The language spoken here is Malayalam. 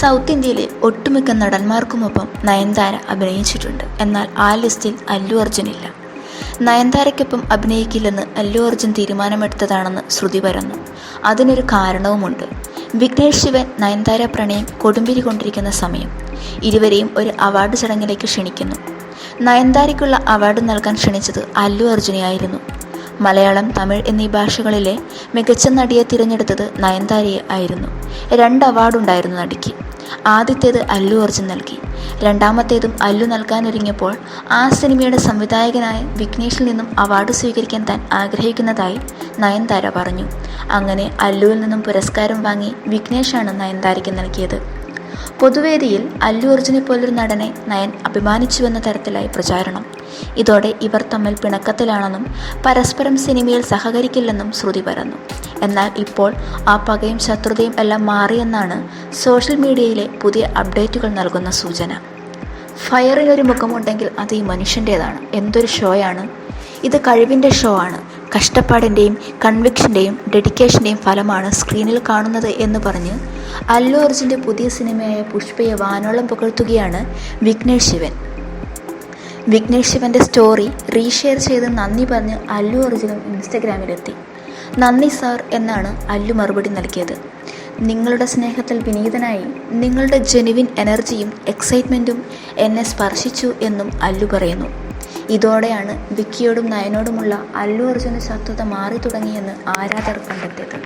സൗത്ത് ഇന്ത്യയിലെ ഒട്ടുമിക്ക നടന്മാർക്കുമൊപ്പം നയൻതാര അഭിനയിച്ചിട്ടുണ്ട്. എന്നാൽ ആ ലിസ്റ്റിൽ അല്ലു ഇല്ല നയൻതാരയ്ക്കൊപ്പം അഭിനയിക്കില്ലെന്ന് അല്ലു അർജുൻ തീരുമാനമെടുത്തതാണെന്ന് ശ്രുതി പരന്നു. അതിനൊരു കാരണവുമുണ്ട്. വിഘ്നേഷ് ശിവൻ നയൻതാര പ്രണയം കൊടുമ്പിരി കൊണ്ടിരിക്കുന്ന സമയം. ഇരുവരെയും ഒരു അവാർഡ് ചടങ്ങിലേക്ക് ക്ഷണിക്കുന്നു. നയൻതാരയ്ക്കുള്ള അവാർഡ് നൽകാൻ ക്ഷണിച്ചത് അല്ലു അർജുനെയായിരുന്നു. മലയാളം തമിഴ് എന്നീ ഭാഷകളിലെ മികച്ച നടിയെ തിരഞ്ഞെടുത്തത് നയൻതാരയെ ആയിരുന്നു. രണ്ട് അവാർഡുണ്ടായിരുന്നു നടിക്ക്. ആദ്യത്തേത് അല്ലു അർജുൻ നൽകി. രണ്ടാമത്തേതും അല്ലു നൽകാനൊരുങ്ങിയപ്പോൾ ആ സിനിമയുടെ സംവിധായകനായ വിഘ്നേഷിൽ നിന്നും അവാർഡ് സ്വീകരിക്കാൻ താൻ ആഗ്രഹിക്കുന്നതായി നയൻതാര പറഞ്ഞു. അങ്ങനെ അല്ലുവിൽ നിന്നും പുരസ്കാരം വാങ്ങി വിഘ്നേഷാണ് നയൻതാരയ്ക്ക് നൽകിയത്. പൊതുവേദിയിൽ അല്ലു അർജുനെ പോലൊരു നടനെ നയൻ അഭിമാനിച്ചുവെന്ന തരത്തിലായി പ്രചാരണം. ഇതോടെ ഇവർ തമ്മിൽ പിണക്കത്തിലാണെന്നും പരസ്പരം സിനിമയിൽ സഹകരിക്കില്ലെന്നും ശ്രുതി പറഞ്ഞു എന്നാൽ ഇപ്പോൾ ആ പകയും ശത്രുതയും എല്ലാം മാറിയെന്നാണ് സോഷ്യൽ മീഡിയയിലെ പുതിയ അപ്ഡേറ്റുകൾ നൽകുന്ന സൂചന. ഫയറിനൊരു മുഖമുണ്ടെങ്കിൽ അത് ഈ മനുഷ്യന്റേതാണ് എന്തൊരു ഷോയാണ്. ഇത് കഴിവിന്റെ ഷോ ആണ്. കഷ്ടപ്പാടിന്റെയും കൺവിക്ഷന്റെയും ഡെഡിക്കേഷന്റെയും ഫലമാണ് സ്ക്രീനിൽ കാണുന്നത് എന്ന് പറഞ്ഞ് അല്ലു അർജുന്റെ പുതിയ സിനിമയായ പുഷ്പയെ വാനോളം പുകഴ്ത്തുകയാണ് വിഘ്നേഷ് ശിവൻ. വിഘ്നേഷ് ശിവന്റെ സ്റ്റോറി റീഷെയർ ചെയ്ത് നന്ദി പറഞ്ഞ് അല്ലു അർജുനും ഇൻസ്റ്റഗ്രാമിലെത്തി. നന്ദി സാർ എന്നാണ് അല്ലു മറുപടി നൽകിയത്. നിങ്ങളുടെ സ്നേഹത്തിൽ വിനീതനായി നിങ്ങളുടെ ജെനുവിൻ എനർജിയും എക്സൈറ്റ്മെന്റും എന്നെ സ്പർശിച്ചു എന്നും അല്ലു പറയുന്നു. ഇതോടെയാണ് വിക്കിയോടും നയനോടുമുള്ള അല്ലു അർജുന ശത്രുത മാറി തുടങ്ങിയെന്ന് ആരാധകർ കണ്ടെത്തിയത്.